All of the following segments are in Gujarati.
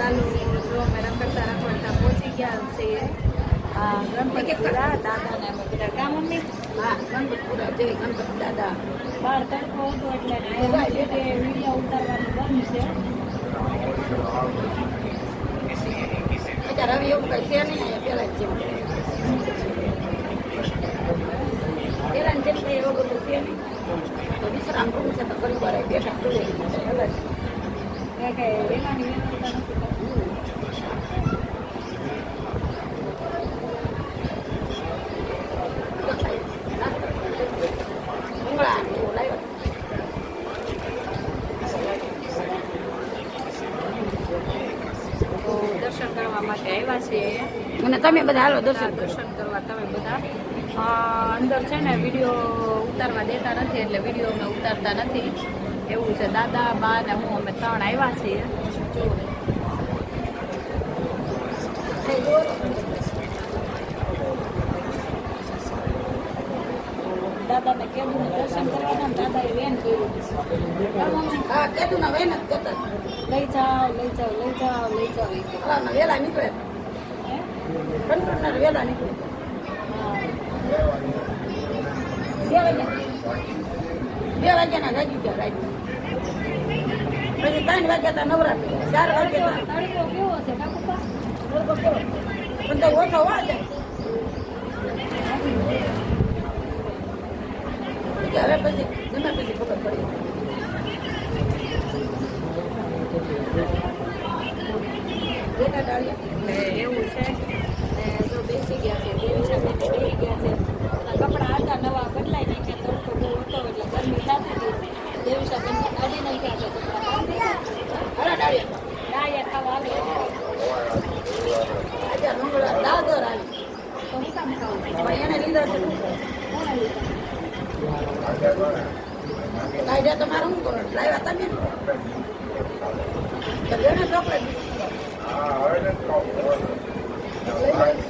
ચાલો જો અમે રખડતા રખડતા પહોંચી ગયા છીએ આ ગણપતિપુરા દાદાને અમે બધા કા મમ્મી હા ગણપતપુરા જય ગણપતિ દાદા બહાર તડકો હતો એટલે અહીંયા લીધે વીડિયો ઉતારવાનું બંધ છે અત્યારે હવે એવું કઈ છે નહીં અહીંયા પેલા જ જેવું પેલા જેમ કઈ એવું બધું છે નહીં તો વિશ્રામ કરવું છે તો પરિવાર અહીં બેઠા કરીએ અલગ કે કે વેલાની વ્યવસ્થા નથી કરતી. ભૂંગળા ને એવું લાવ્યા તો દર્શન કરવા માટે આવ્યા છીએ અને તમે બધા હાલો દર્શન દર્શન કરવા તમે બધા. અંદર છે ને વીડિયો ઉતારવા દેતા નથી એટલે વીડિયો અમે ઉતારતા નથી. એવું છે દાદા બા ને હું અમે ત્રણ આવ્યા છીએ. જો. દાદાને ને દર્શન કરવાના દાદાએ વેન કર્યું. હા, વેન જ કરતા. લઈ જાઓ લઈ જાઓ લઈ જાઓ લઈ જાઓ. વહેલા નીકળે? કંટ્રોલર વહેલા બે વાગ્યાના જાગી ગયા રાત. પછી ત્રણ વાગ્યા હતા નવરાત્રી. ચાર વાગ્યા? પણ તો ઓછો હવે પછી જમ્યા પછી ખબર પડી. એવું છે બેસી ગયા છે દેવી બેસી ગયા છે. કપડાં હતા નવા બદલાઈ નાખ્યા તડકો બહુ હતો એટલે ગરમી થતી હતી. દેવી કાઢી નાખ્યા છે કપડાં. ડાયા ખાવા આવે દાદર આવી. તો હું કામ ખાવું? એને લીધા છે કોણે લીધા? કાયદા તમારે શું કરો લાવ્યા તમે? તો ચોકલેટ. હે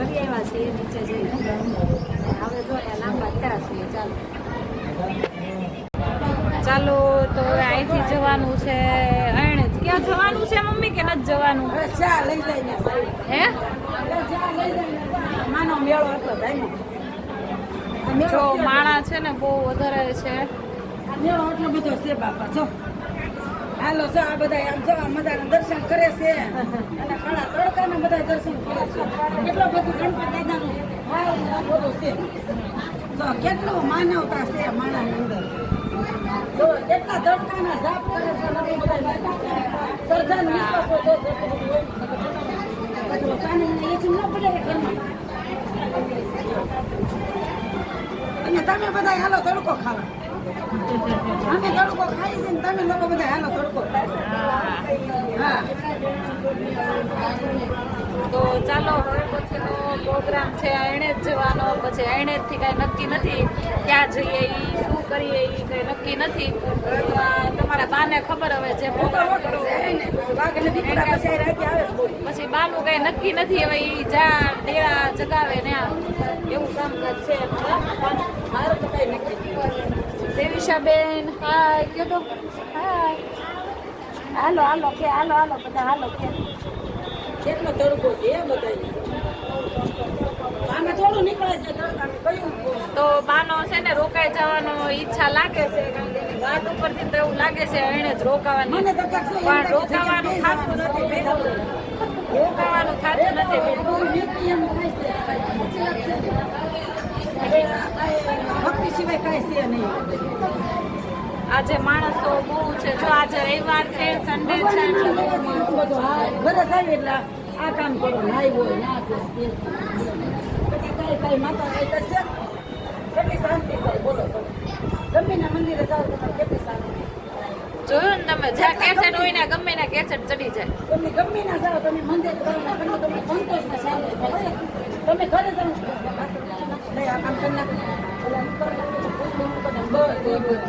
કરી આવ્યા છીએ નીચે જઈને. હવે જો અહીંયા લાંબા થયા છીએ ચાલો. ચાલો તો અહીંથી જવાનું છે અણ ક્યાં જવાનું છે મમ્મી કે નથી જવાનું? હે? માનો મેળો હતો જો માણા છે ને બહુ વધારે છે. મેળો એટલો બધો છે બાપા જો. હાલો, જો આ બધા આમ જો, મજાના દર્શન કરે છે. અને કાળા તડકાના બધા દર્શન કરે છે. કેટલો બધું ગણપત દાદાનું ભાવ બધું છે. જો, કેટલું માનવતા છે માણાની અંદર. જો, કેટલા તડકાના જાપ કરે છે, અને બધા સર્જન વિશ્વાસો તો પછી કાનૂનને એ જ ન પડે ઘરમાં. અને તમે બધા હાલો તડકો ખાવા. અમે તડકો ખાઈ છે ને તમે લોકો બધા હાલો તડકો હા. તો ચાલો હવે પછીનો પ્રોગ્રામ છે એણે જ જવાનો પછી એણે જ થી કાંઈ નક્કી નથી. ક્યાં જઈએ ઈ શું કરીએ ઈ કંઈ નક્કી નથી. તમારા બાને ખબર હવે જે પ્રોગ્રામ પછી બાનું કઈ નક્કી નથી હવે ઈ જા ડેરા જગાવે ને એવું કામકાજ છે મારું તો કઈ નક્કી. દેવીશાબેન હાય કયો તો હાય. હાલો હાલો કે હાલો હાલો બધા હાલો કે. કેટલો તડકો છે એ બધા તો બાનો છે ને રોકાઈ જવાનો ઈચ્છા લાગે છે કારણ કે વાત ઉપરથી તો એવું લાગે છે એને જ રોકાવાનું. પણ રોકાવાનું ખાતું નથી. રોકાવાનું ખાતું નથી. ભક્તિ સિવાય કાંઈ છે નહીં. આજે માણસો બહુ છે. જો આજે રવિવાર છે સન્ડે છે. ઘરે થાય એટલે આ કામ કરો લાઈવ હોય ના છે તે. કાંઈ કાંઈ માતા કાંઈ કરશે? કેટલી શાંતિ થાય બોલો તમે મંદિરે જાઓ તમારે કેટલી શાંતિ જોયું ને તમે? જ્યાં કેસેટ હોય ને ગમે ને કેસેટ ચડી જાય. તમે ગમે ના જાઓ તમે મંદિર કરો ના કરો તમને સંતોષ ના શાંતિ થાય તમે ઘરે જાઓ નહીં આ કામ કરી નાખો ઓલા ઉપર નાખો, પુષ્પ ઉપર નાખો, બસ, બસ, બસ.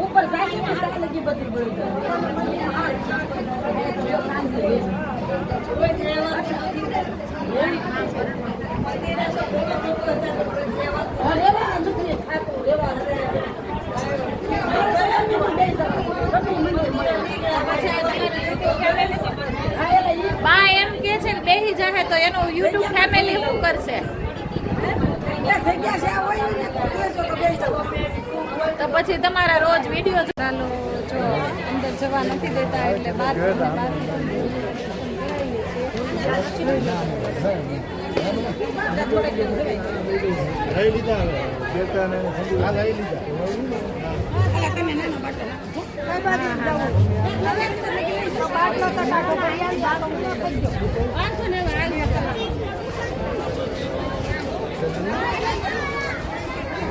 ઉપર જાગી ને ત્યાં લગી બધી બળી જાય. શાંતિ રહે. કોઈ જ રહેવા- હા, રહેવા નથી ખાતું, રહેવા નથી. બે જાઓ. ગમે મંદિર મળે. હા, એટલે ઈ બા એમ કે છે કે બેહી જાહે તો એનું યુટ્યુબ ફેમિલી શું કરશે તો પછી તમારા રોજ વીડિયો ચાલુ જો અંદર જવા નથી દેતા એટલે બહાર બહાર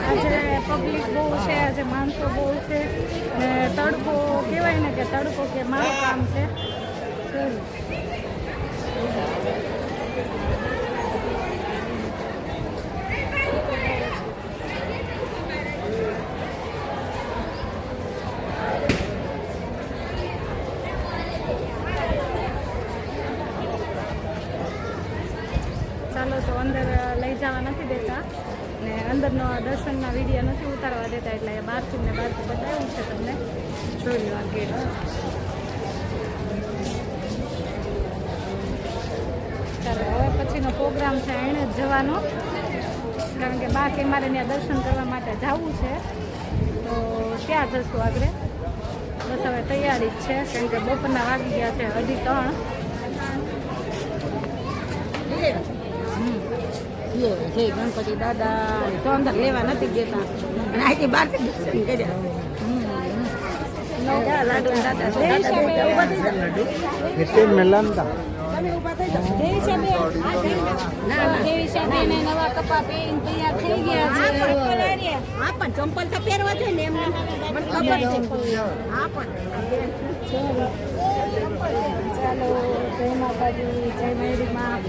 આજે પબ્લિક બહુ છે, આજે માણસો બહુ છે. ને તડકો, કહેવાય ને કે તડકો કે મારું કામ છે ચલો. ચાલો તો અંદર લઈ જવા નથી દેતા ને અંદરનો દર્શનના વીડિયો નથી ઉતારવા દેતા, એટલે બહારથી ને બહારથી બતાવ્યું છે તમને. જોઈ લો આ ગેટ ચાલો, હવે પછીનો પ્રોગ્રામ છે એને જ જવાનો. કારણ કે બાકી મારે ત્યાં દર્શન કરવા માટે જવું છે. તો ક્યાં જશું આગળ બસ હવે તૈયારી જ છે, કારણ કે બપોરના વાગી ગયા છે અઢી ત્રણ. લે, જય ગણપતિ દાદા તો અંદર લેવા નથી જતા અને આજે બહારથી દર્શન કર્યા. ચંપલ તો પહેરવા જોઈએ ને એમને. મને ખબર છે. હા પણ. ચાલો જય માતાજી જય મેરી માં.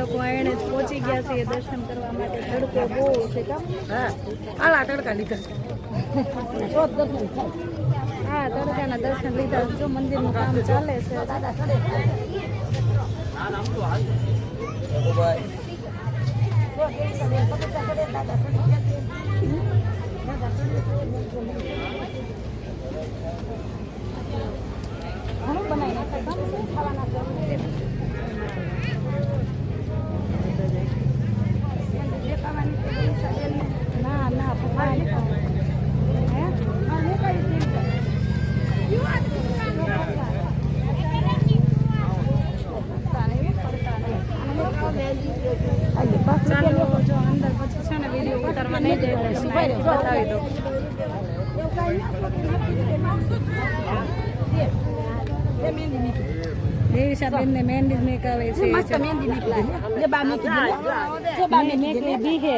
લોકો એણે પહોંચી ગયા છે દર્શન કરવા માટે. તડકો બહુ છે કામ. હા. તડકા લીધા. હા તડકાના દર્શન લીધા. જો મંદિરનું કામ ચાલે છે. દાદા ભાઈ બતાવી દો દેવીશાબેનને મહેંદી મેક આવે છે મસ્ત મહેંદી નીકળે જે બા મેક જે બા મેક નીકળે બીહે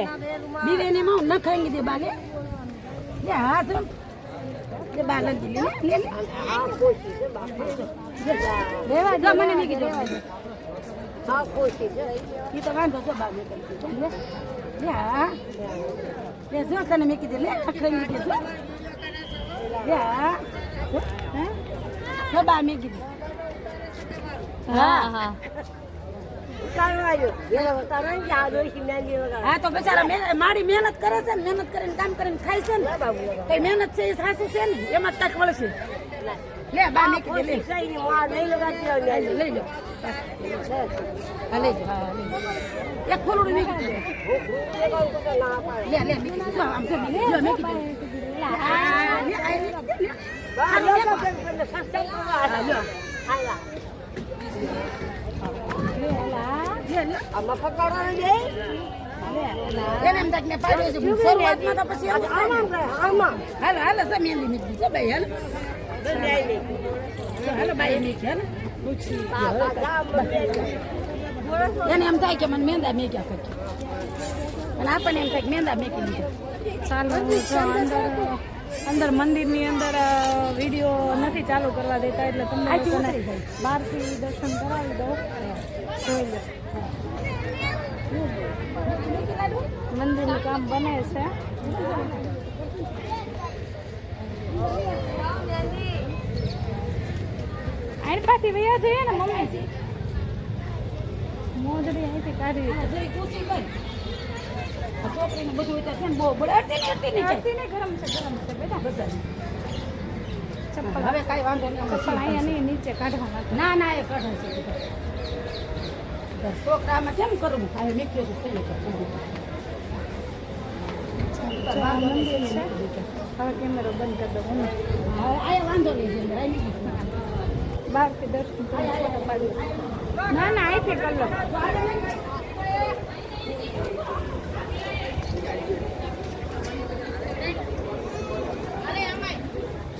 લે જો તને મેં કીધું લે અખરી કે જો લે હા હે હા તો બચારા મારી મહેનત કરે છે ને મહેનત કરીને કામ કરીને ખાય છે ને કઈ મહેનત છે એ સાસુ છે ને એમાં તક વળશે લે બા મેં કીધું લે લઈ લો લઈ જાઓ હા જાઓ એક મેં કીધું લે લે જો આમ જો મેં કીધું જો મેં કીધું હા લે આ મેં કીધું લે હા લે હા લે લે લે એને એમ થાય પાડ્યો છે શરૂઆતમાં તો પછી એવું થાય ને. હાલો હાલો મહેંદી મૂકી દીધો ભાઈ હાલો જો, હાલો બાઈ મૂકી હાલો એને એમ થાય કે મને મેંદા મેક્યા કરી અને આપણને એમ થાય કે મેંદા મેકી દીધા ચાલો અંદર અંદર મંદિરની અંદર વીડિયો નથી ચાલુ કરવા દેતા એટલે તમને બહારથી દર્શન કરાવી દઉં જોઈ લો. મંદિરનું કામ બને છે. પાછી વયા જઈએ ને મમ્મી. મોજડી અહીંથી કાઢી આ કુસી કર છોકરીને બધું હોય છે ને બહુ બળે અડતી ને અડતી ને ગરમ છે ગરમ છે બેટા. બસ. ચપ્પલ. હવે કાંઈ વાંધો નહીં ચપ્પલ અહીંયા નહીં નીચે કાઢવાના ના ના એ કાઢો છે છોકરામાં કેમ કરવું હવે નીકળ્યો છે થઈ ગયો આ મંદિર છે. હવે કેમેરો બંધ કરી દો હવે આયા વાંધો નહીં અંદર નીકળી. બહારથી દર્શન ફોટો પાડી ના ના, અહીંથી કરી લો.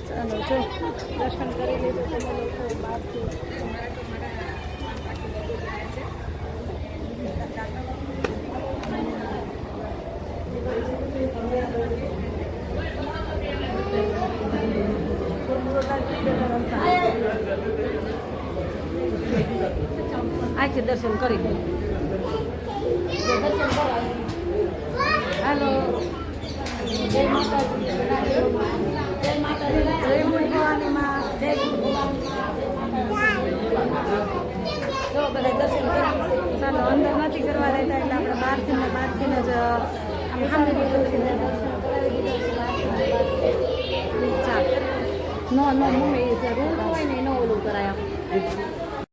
ચાલો, જો, દર્શન કરી લીધું. તમે લોકો બહારથી આજથી દર્શન કરી દઉં હાલો. જય જો બધા દર્શન કરી ચાલો, અંદર નથી કરવા રહેતા એટલે આપણે બહારથી ને બહારથી જ ચાલો. નો નો, મમ્મી જે હોય ને, એનો ઓલું કરાય